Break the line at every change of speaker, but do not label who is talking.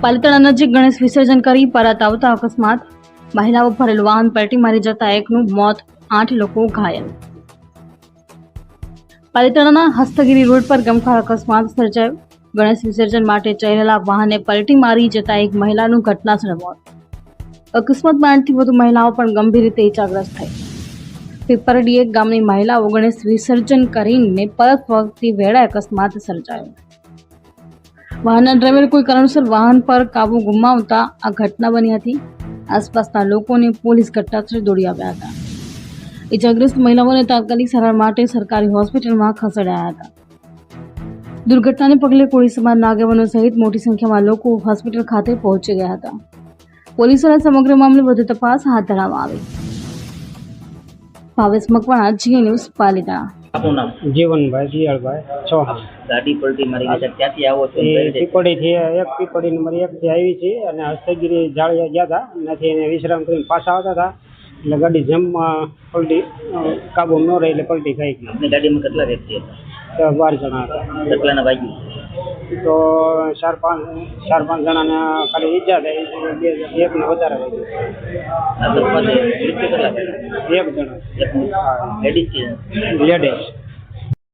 પાલિતાણા નજીક ગણેશ વિસર્જન કરી પરત આવતા અકસ્માત. મહિલાઓ ભરેલું વાહન પલટી મારી જતા એકનું મોત, આઠ લોકો ઘાયલ. પાલિતાણાના હસ્તગીરી રોડ પર ગમખાર અકસ્માત સર્જાયો. ગણેશ વિસર્જન માટે જઈ રહેલા વાહને પલટી મારી જતા એક મહિલાનું ઘટનાસ્થળે મોત. અકસ્માતમાં આઠથી વધુ મહિલાઓ પણ ગંભીર રીતે ઇજાગ્રસ્ત થઈ. પીપરડીએ ગામની મહિલાઓ ગણેશ વિસર્જન કરીને પરત ફરતી વેળા અકસ્માત સર્જાયો. વાહનના ડ્રાઈવર કોઈ કારણસર વાહન પર કાબુ ગુમાવતા આ ઘટના બની હતી. આસપાસના લોકોને પોલીસ ઘટનાસ્થળે દોડી આવ્યા હતા. ઇજાગ્રસ્ત મહિલાઓને તાત્કાલિક સારવાર માટે સરકારી હોસ્પિટલમાં ખસેડાયા હતા. દુર્ઘટનાને પગલે કોળી સમાજના આગેવાનો સહિત મોટી સંખ્યામાં લોકો હોસ્પિટલ ખાતે પહોંચી ગયા હતા. પોલીસ દ્વારા સમગ્ર મામલે વધુ તપાસ હાથ ધરવામાં આવી. ભાવેશ મકવાણા જીએ ન્યૂઝ પાલિતાણા.
આપનું નામ?
જીવનભાઈ દિયાળભાઈ ચૌહાણ.
ગાડી પલટી મારી છે. ત્યાંથી આવો છો?
પીપળીથી એક પીપળી નંબર એકથી આવી છે અને હસ્તગીરી જાળિયા ગયા હતા. એનાથી એને વિશ્રામ કરીને પાછા આવતા હતા. એટલે ગાડી જમવા પલટી કાબુ ન રહી એટલે પલટી ખાઈ ગઈ.
ગાડીમાં કેટલા વ્યક્તિ હતા?
બાર જણા હતા.
કેટલાના વાગ્યું
તો ચાર પાંચ ચાર પાંચ જણાને ખાલી ઈજા થઈ બે એકને વધારે
કેટલા થયા?
એક જણા.
Ladies
ladies.